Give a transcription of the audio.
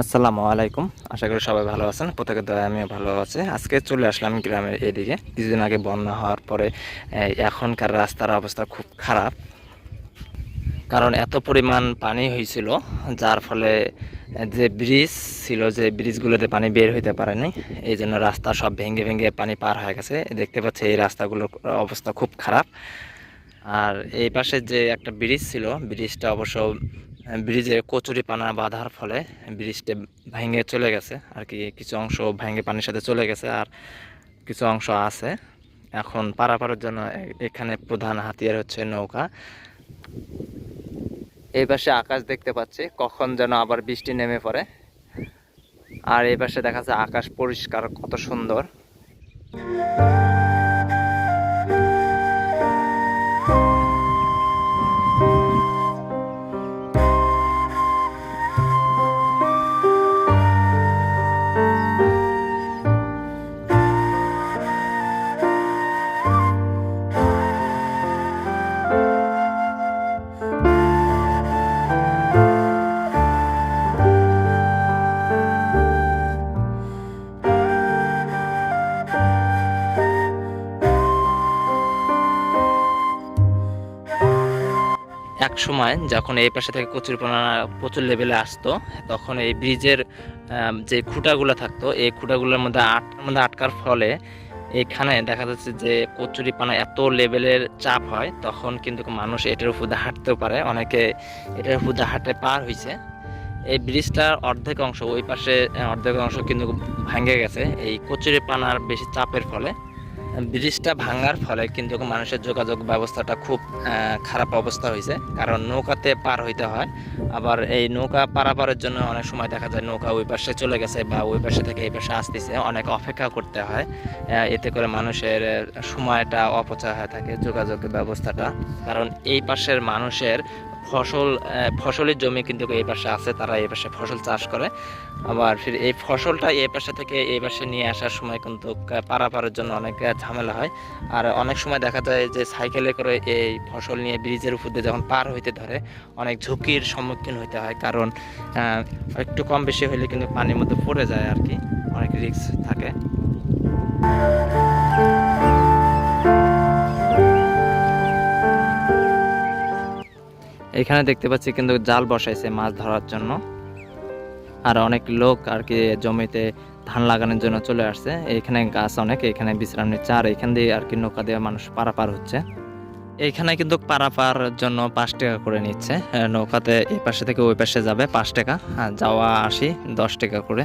আসসালামু আলাইকুম। আশা করি সবাই ভালো আছেন। প্রত্যেকের দয়া, আমিও ভালো আছি। আজকে চলে আসলাম গ্রামের এদিকে। কিছুদিন আগে বন্যা হওয়ার পরে এখনকার রাস্তার অবস্থা খুব খারাপ। কারণ এত পরিমাণ পানি হয়েছিল, যার ফলে যে ব্রিজ ছিল, যে ব্রিজগুলোতে পানি বের হইতে পারেনি, এই জন্য রাস্তা সব ভেঙে ভেঙে পানি পার হয়ে গেছে। দেখতে পাচ্ছি এই রাস্তাগুলোর অবস্থা খুব খারাপ। আর এই পাশে যে একটা ব্রিজ ছিল ব্রিজটা অবশ্য ব্রিজে কচুরি পানা বাঁধার ফলে ব্রিজটা ভেঙে চলে গেছে। আর কি, কিছু অংশ ভেঙে পানির সাথে চলে গেছে আর কিছু অংশ আছে। এখন পারাপারের জন্য এখানে প্রধান হাতিয়ার হচ্ছে নৌকা। এই পাশে আকাশ দেখতে পাচ্ছি, কখন যেন আবার বৃষ্টি নেমে পড়ে। আর এই পাশে দেখা যাচ্ছে আকাশ পরিষ্কার, কত সুন্দর। এক সময় যখন এই পাশে থেকে কচুরিপানা প্রচুর লেভেলে আসতো, তখন এই ব্রিজের যে খুঁটাগুলো থাকতো, এই খুঁটাগুলোর মধ্যে আটকার মধ্যে আটকার ফলে এখানে দেখা যাচ্ছে যে কচুরিপানা এত লেভেলের চাপ হয়, তখন কিন্তু মানুষ এটার উপর দিয়ে হাঁটতেও পারে, অনেকে এটার উপর দিয়ে হাঁটে পার হয়েছে এই ব্রিজটার অর্ধেক অংশ, ওই পাশে, অর্ধেক অংশ কিন্তু ভাঙে গেছে, এই কচুরিপানার বেশি চাপের ফলে। ব্রিজটা ভাঙার ফলে কিন্তু মানুষের যোগাযোগ ব্যবস্থাটা খুব খারাপ অবস্থা হয়েছে। কারণ নৌকাতে পার হইতে হয়। আবার এই নৌকা পারাপারের জন্য অনেক সময় দেখা যায় নৌকা ওই পাশে চলে গেছে বা ওই পাশে থেকে এই পাশে আসতেছে। অনেক অপেক্ষা করতে হয়। এতে করে মানুষের সময়টা অপচয় হয়ে থাকে যোগাযোগ ব্যবস্থাটা। কারণ এই পাশের মানুষের ফসল ফসলের জমি কিন্তু এই পাশে আছে, তারা এই পাশে ফসল চাষ করে। আবার ফির এই ফসলটা এই পাশে থেকে এই পাশে নিয়ে আসার সময় কিন্তু পারাপারের জন্য অনেক ঝামেলা হয়। আর অনেক সময় দেখা যায় যে সাইকেলে করে এই ফসল নিয়ে ব্রিজের উপর দিয়ে যখন পার হইতে ধরে, অনেক ঝুঁকির সম্মুখীন হতে হয়। কারণ একটু কম বেশি হলে কিন্তু পানির মধ্যে পড়ে যায় আর কি অনেক রিস্ক থাকে। এখানে দেখতে পাচ্ছি কিন্তু জাল বসাইছে মাছ ধরার জন্য। আর অনেক লোক আর কি জমিতে ধান লাগানোর জন্য চলে আসছে। এখানে গাছ অনেক, এখানে বিশ্রাম নিচ্ছে আর এখান দিয়ে আর কি নৌকা দিয়ে মানুষ পারাপার হচ্ছে। এইখানে কিন্তু পারাপার জন্য পাঁচ টাকা করে নিচ্ছে। নৌকাতে এই পাশে থেকে ওই পাশে যাবে পাঁচ টাকা। আর যাওয়া আসি দশ টাকা করে।